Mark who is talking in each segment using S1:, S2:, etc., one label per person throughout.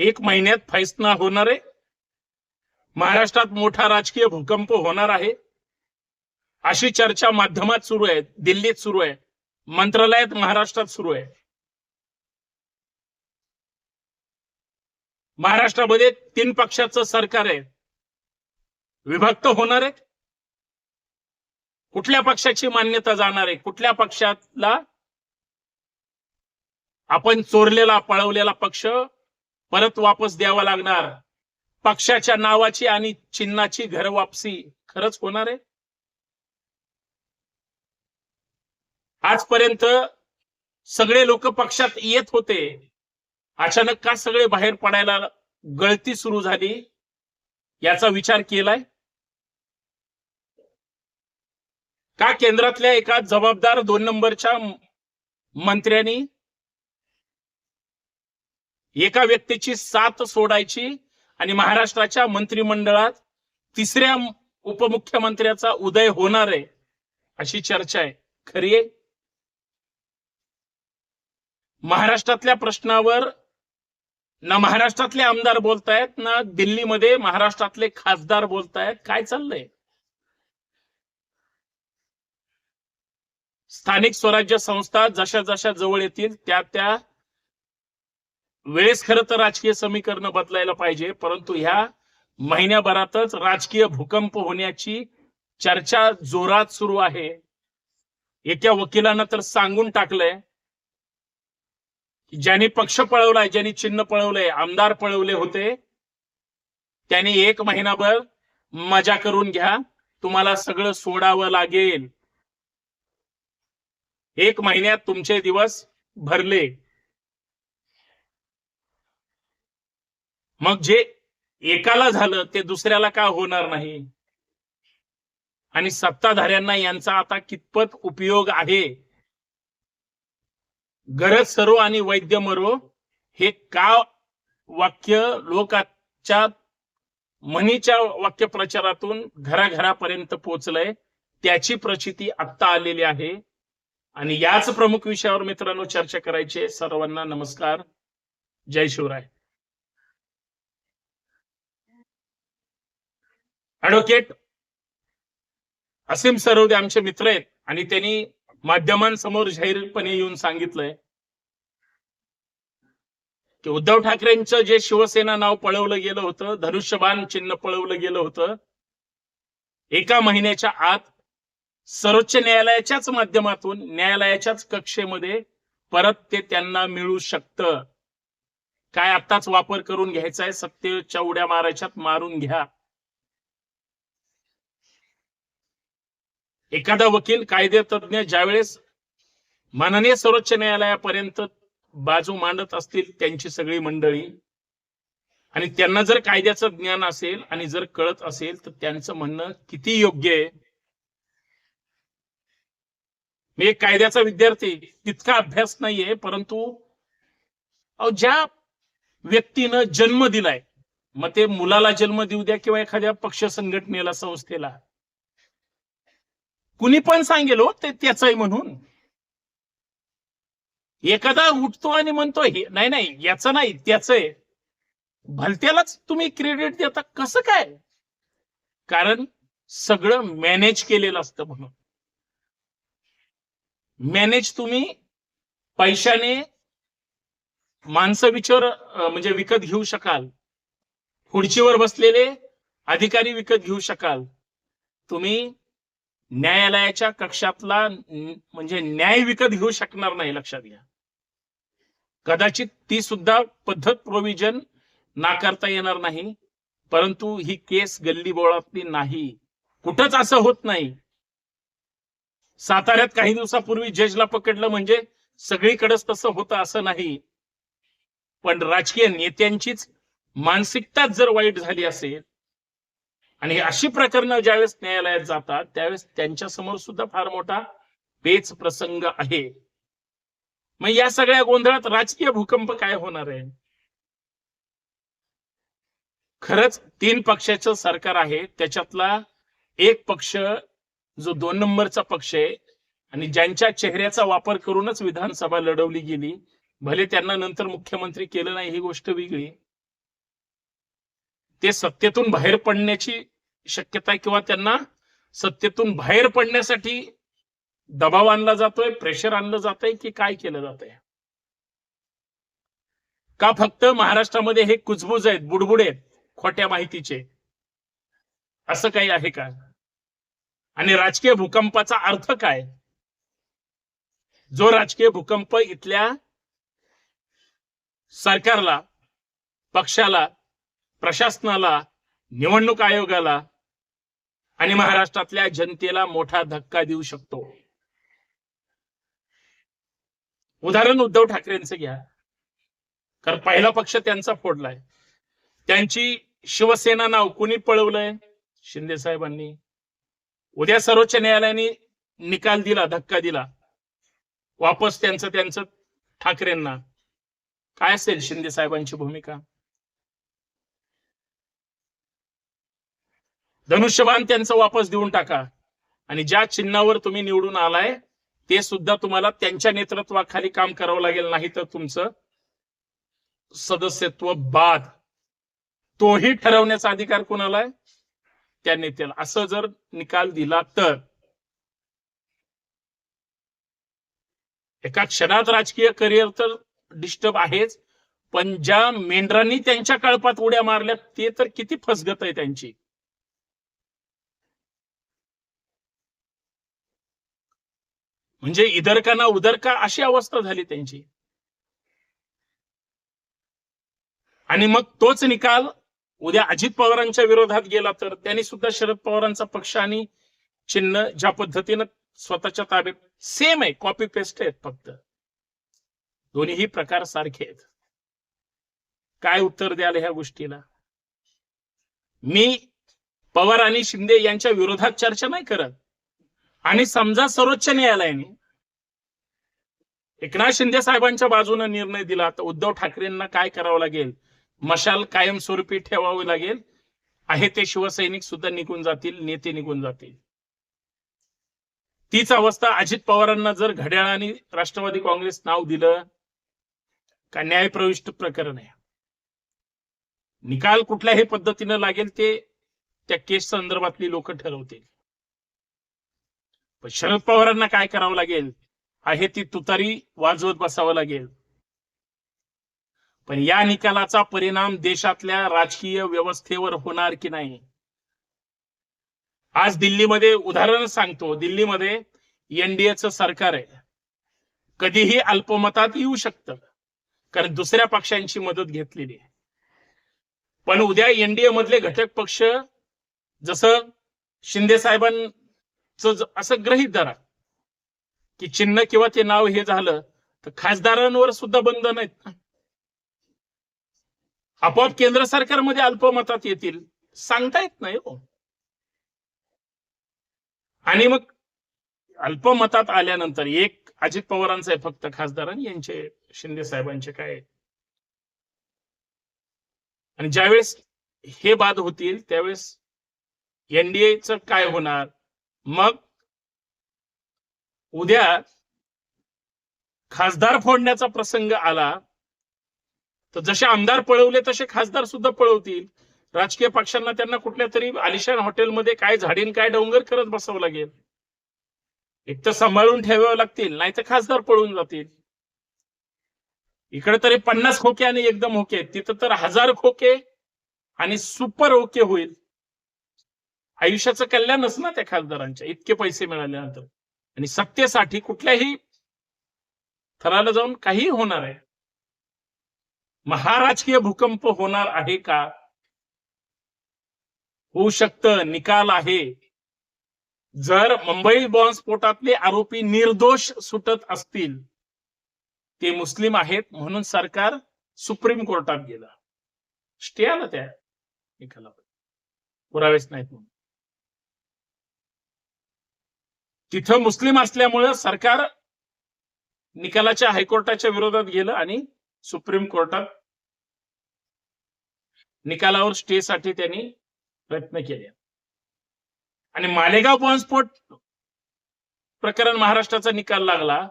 S1: एक महिन्यात फैसला होणार आहे. महाराष्ट्रात मोठा राजकीय भूकंप होणार आहे. अशी चर्चा माध्यमात सुरू आहे दिल्लीत सुरू आहे मंत्रालयात महाराष्ट्रात सुरू आहे. महाराष्ट्रामध्ये तीन पक्षाचं सरकार आहे. विभक्त होणार आहे. कुठल्या पक्षाची मान्यता जाणार आहे? कुठल्या पक्षाला आपण चोरलेला पळवलेला पक्ष परत वापस द्यावा लागणार. पक्षाच्या नावाची आणि चिन्हाची घर वापसी. खरंच होणार आहे? आजपर्यंत सगळे लोक पक्षात येत होते. अचानक का सगळे बाहेर पडायला गळती सुरू झाली? याचा विचार केलाय? का केंद्रातल्या एका जबाबदार दोन नंबरच्या मंत्र्यांनी एका व्यक्तीची साथ सोडायची आणि महाराष्ट्राच्या मंत्रिमंडळात तिसऱ्या उपमुख्यमंत्र्याचा उदय होणार आहे अशी चर्चा आहे. खरी आहे? महाराष्ट्रातल्या प्रश्नावर ना महाराष्ट्रातले आमदार बोलतायत ना दिल्लीमध्ये महाराष्ट्रातले खासदार बोलतायत. काय चाललंय? स्थानिक स्वराज्य संस्था जशा जशा जवळ येतील त्या त्या वेळेस खरं तर राजकीय समीकरण बदलायला पाहिजे परंतु ह्या महिन्याभरातच राजकीय भूकंप होण्याची चर्चा जोरात सुरू आहे. एका वकिलानं तर सांगून टाकलंय की ज्यांनी पक्ष पळवलाय ज्यांनी चिन्ह पळवलंय आमदार पळवले होते त्यांनी एक महिनाभर मजा करून घ्या तुम्हाला सगळं सोडावं लागेल. एक महिन्यात तुमचे दिवस भरले. मग जे एकाला झालं ते दुसऱ्याला का होणार नाही? आणि सत्ताधाऱ्यांना यांचा आता कितपत उपयोग आहे? गरज सरो आणि वैद्य मरो हे का वाक्य लोकांच्या म्हणीच्या वाक्यप्रचारातून घराघरापर्यंत पोहोचलंय त्याची प्रचिती आत्ता आलेली आहे. आणि याच प्रमुख विषयावर मित्रांनो चर्चा करायची सर्वांना नमस्कार. जय शिवराय. ऍडव्होकेट असीम सरोदे आमचे मित्र आहेत आणि त्यांनी माध्यमांसमोर जाहीरपणे येऊन सांगितलंय की उद्धव ठाकरेंचं जे शिवसेना नाव पळवलं गेलं होतं धनुष्यबाण चिन्ह पळवलं गेलं होतं एका महिन्याच्या आत सर्वोच्च न्यायालयाच्याच माध्यमातून न्यायालयाच्याच कक्षेमध्ये परत ते त्यांना मिळू शकतं. काय आत्ताच वापर करून घ्यायचा आहे सत्तेच्या उड्या मारायच्यात मारून घ्या. एखादा वकील कायदे तज्ज्ञ ज्यावेळेस माननीय सर्वोच्च न्यायालयापर्यंत बाजू मांडत असतील त्यांची सगळी मंडळी आणि त्यांना जर कायद्याचं ज्ञान असेल आणि जर कळत असेल तर त्यांचं म्हणणं किती योग्य आहे? मी एक कायद्याचा विद्यार्थी तितका अभ्यास नाहीये परंतु अहो, ज्या व्यक्तीनं जन्म दिलाय मग ते मुलाला जन्म देऊ द्या किंवा एखाद्या पक्ष संघटनेला संस्थेला कुणी पण सांगेल हो ते त्याच आहे म्हणून. एखादा उठतो आणि म्हणतो हे नाही नाही याचं नाही त्याच आहे भलत्यालाच तुम्ही क्रेडिट देता कसं काय? कारण सगळं मॅनेज केलेलं असतं म्हणून. मॅनेज तुम्ही पैशाने माणसं विचार म्हणजे विकत घेऊ शकाल. खुर्चीवर बसलेले अधिकारी विकत घेऊ शकाल. तुम्ही न्यायालयाच्या कक्षातला म्हणजे न्याय विकत घेऊ शकणार नाही लक्षात घ्या. कदाचित ती सुद्धा पद्धत प्रोव्हिजन नाकारता येणार नाही परंतु ही केस गल्ली बोळातली नाही. कुठंच असं होत नाही. साताऱ्यात काही दिवसापूर्वी जजला पकडलं म्हणजे सगळीकडेच तसं होतं असं नाही. पण राजकीय नेत्यांचीच मानसिकताच जर वाईट झाली असेल आणि अशी प्रकरणं ज्यावेळेस न्यायालयात जातात त्यावेळेस त्यांच्यासमोर सुद्धा फार मोठा पेच प्रसंग आहे. मग या सगळ्या गोंधळात राजकीय भूकंप काय होणार आहे? खरंच तीन पक्षाचं सरकार आहे त्याच्यातला एक पक्ष जो दोन नंबरचा पक्ष आहे आणि ज्यांच्या चेहऱ्याचा वापर करूनच विधानसभा लढवली गेली भले त्यांना नंतर मुख्यमंत्री केलं नाही ही गोष्ट वेगळी. ते सत्तेतून बाहेर पडण्याची शक्यता आहे किंवा त्यांना सत्तेतून बाहेर पडण्यासाठी दबाव आणला जातोय प्रेशर आणलं जातंय की काय केलं जातंय? का फक्त महाराष्ट्रामध्ये हे कुजबुज आहेत बुडबुड आहेत खोट्या माहितीचे? असं काही आहे का? आणि राजकीय भूकंपाचा अर्थ काय? जो राजकीय भूकंप इथल्या सरकारला पक्षाला प्रशासनाला निवडणूक आयोगाला आणि महाराष्ट्रातल्या जनतेला मोठा धक्का देऊ शकतो. उदाहरण उद्धव ठाकरेंचं घ्या. कारण पहिला पक्ष त्यांचा फोडलाय. त्यांची शिवसेना नाव कुणी पळवलंय? शिंदे साहेबांनी. उद्या सर्वोच्च न्यायालयाने निकाल दिला धक्का दिला. वापस त्यांचं त्यांचं ठाकरेंना. काय असेल शिंदे साहेबांची भूमिका? धनुष्यबाण त्यांचं वापस देऊन टाका. आणि ज्या चिन्हावर तुम्ही निवडून आलाय ते सुद्धा तुम्हाला त्यांच्या नेतृत्वाखाली काम करावं लागेल नाही तर तुमचं सदस्यत्व बाद. तोही ठरवण्याचा अधिकार कोणाला आहे? त्या नेत्याला. असं जर निकाल दिला तर. एका क्षणात राजकीय करिअर तर डिस्टर्ब आहेच पण ज्या मेंढरांनी त्यांच्या कळपात उड्या मारल्या ते तर किती फसगत आहे त्यांची. म्हणजे इदरका ना उदरका अशी अवस्था झाली त्यांची. आणि मग तोच निकाल उद्या अजित पवारांच्या विरोधात गेला तर त्यांनी सुद्धा शरद पवारांचा पक्ष आणि चिन्ह ज्या पद्धतीनं स्वतःच्या ताब्यात सेम आहे कॉपी पेस्ट आहेत फक्त. दोन्हीही प्रकार सारखे आहेत. काय उत्तर द्याल ह्या गोष्टीला? मी पवार आणि शिंदे यांच्या विरोधात चर्चा नाही करत. आणि समजा सर्वोच्च न्यायालयाने एकनाथ शिंदे साहेबांच्या बाजूने निर्णय दिला तर उद्धव ठाकरेंना काय करावं लागेल? मशाल कायमस्वरूपी ठेवावी लागेल? आहे ते शिवसैनिक सुद्धा निघून जातील नेते निघून जातील. तीच अवस्था अजित पवारांना जर घड्याळाने राष्ट्रवादी काँग्रेस नाव दिलं का न्यायप्रविष्ट प्रकरण आहे? निकाल कुठल्याही पद्धतीनं लागेल ते त्या केस संदर्भातली लोक ठरवतील. पण शरद पवारांना काय करावं लागेल? आहे ती तुतारी वाजवत बसावं लागेल. पण या निकालाचा परिणाम देशातल्या राजकीय व्यवस्थेवर होणार की नाही? आज दिल्लीमध्ये उदाहरण सांगतो. दिल्लीमध्ये एनडीएचं सरकार आहे. कधीही अल्पमतात येऊ शकतं. कारण दुसऱ्या पक्षांची मदत घेतलेली आहे. पण उद्या एनडीए मधले घटक पक्ष जसं शिंदे साहेबांचं असं ग्रहित धरा. की चिन्ह किंवा ते नाव हे झालं तर खासदारांवर सुद्धा बंधन आहेत ना आपोआप केंद्र सरकारमध्ये अल्पमतात येतील. सांगता येत नाही हो. आणि मग अल्पमतात आल्यानंतर एक अजित पवारांचं आहे फक्त खासदार आणि यांचे शिंदे साहेबांचे काय आणि ज्यावेळेस हे बाद होतील त्यावेळेस एनडीएच काय होणार? मग उद्या खासदार फोडण्याचा प्रसंग आला तर जसे आमदार पळवले तसे खासदार सुद्धा पळवतील. राजकीय पक्षांना त्यांना कुठल्या तरी आलिशान हॉटेलमध्ये काय झाडीन काय डोंगर करत बसावं लागेल. एक तर सांभाळून ठेवावं लागतील नाही तर खासदार पळून जातील. इकडे तरी पन्नास खोके आणि एकदम ओके तिथं तर हजार खोके आणि सुपर ओके होईल. आयुष्याचं कल्याणच ना त्या खासदारांच्या? इतके पैसे मिळाल्यानंतर. आणि सत्तेसाठी कुठल्याही थराला जाऊन काही होणार आहे. महाराजकीय भूकंप होणार आहे का? होऊ शकतं निकाल आहे. जर मुंबई बॉम्बस्फोटातले आरोपी निर्दोष सुटत असतील ते मुस्लिम आहेत म्हणून सरकार सुप्रीम कोर्टात गेलं. स्टे आला त्या निकाला पुरावेच नाहीत म्हणून. तिथं मुस्लिम असल्यामुळं सरकार निकालाच्या हायकोर्टाच्या विरोधात गेलं आणि सुप्रीम कोर्टात निकालावर स्टेसाठी त्यांनी प्रयत्न केले. आणि मालेगाव बॉम्बस्फोट प्रकरण महाराष्ट्राचा निकाल लागला.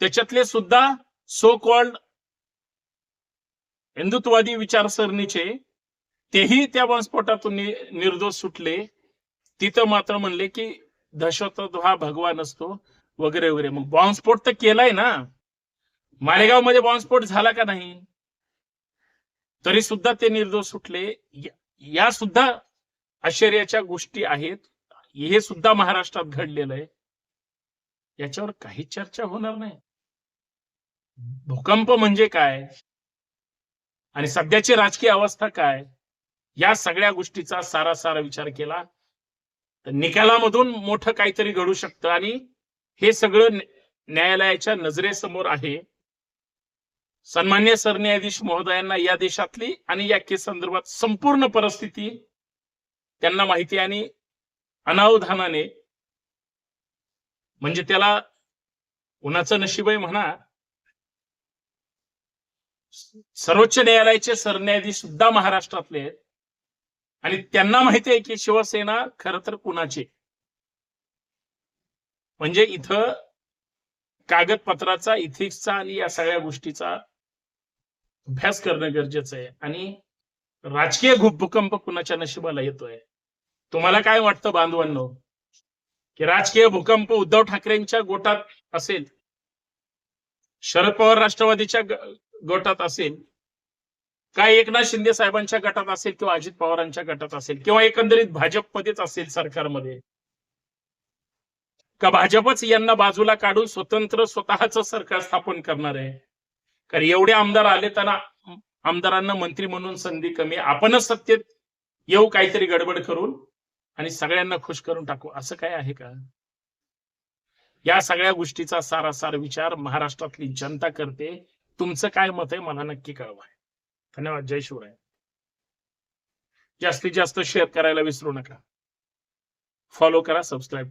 S1: त्याच्यातले सुद्धा सो कॉल्ड हिंदुत्ववादी विचारसरणीचे तेही त्या बॉम्बस्फोटातून निर्दोष सुटले. तिथं मात्र म्हणले की दहशतवाद हा भगवान असतो वगैरे वगैरे. मग बॉम्बस्फोट तर केलाय ना. मालेगावमध्ये बॉम्बस्फोट झाला का नाही? तरी सुद्धा ते निर्दोष सुटले. या- सुद्धा आश्चर्याच्या गोष्टी आहेत. हे सुद्धा महाराष्ट्रात घडलेलं आहे. याच्यावर काही चर्चा होणार नाही. भूकंप म्हणजे काय? आणि सध्याची राजकीय अवस्था काय? या सगळ्या गोष्टीचा सारा सारा विचार केला. निकालामधून मोठं काहीतरी घडू शकतं. आणि हे सगळं न्यायालयाच्या नजरेसमोर आहे. सन्मान्य सरन्यायाधीश महोदयांना या देशातली आणि या केस संदर्भात संपूर्ण परिस्थिती त्यांना माहिती आणि अनावधानाने म्हणजे त्याला कुणाचं नशीब आहे म्हणा सर्वोच्च न्यायालयाचे सरन्यायाधीश सुद्धा महाराष्ट्रातले आहेत. आणि त्यांना माहिती आहे की शिवसेना खर तर कुणाची? म्हणजे इथं कागदपत्राचा इथिक्सचा आणि या सगळ्या गोष्टीचा अभ्यास करणं गरजेचं आहे. आणि राजकीय भूकंप कुणाच्या नशिबाला येतोय? तुम्हाला काय वाटतं बांधवांनो? की राजकीय भूकंप उद्धव ठाकरेंच्या गोटात असेल शरद पवार राष्ट्रवादीच्या गोटात असेल काय एकनाथ शिंदे साहेबांच्या गटात असेल किंवा अजित पवारांच्या गटात असेल किंवा एकंदरीत भाजपमध्येच असेल सरकारमध्ये का भाजपच यांना बाजूला काढून स्वतंत्र स्वतःच सरकार स्थापन करणार आहे? कारण एवढे आमदार आले त्यांना आमदारांना मंत्री म्हणून संधी कमी आपणच सत्तेत येऊ काहीतरी गडबड करून आणि सगळ्यांना खुश करून टाकू असं काय आहे का? या सगळ्या गोष्टीचा सारासार विचार महाराष्ट्रातली जनता करते. तुमचं काय मत आहे मला नक्की कळवा. धन्यवाद जय शिवराय. जास्तीत जास्त शेअर करायला विसरू नका. फॉलो करा सबस्क्राईब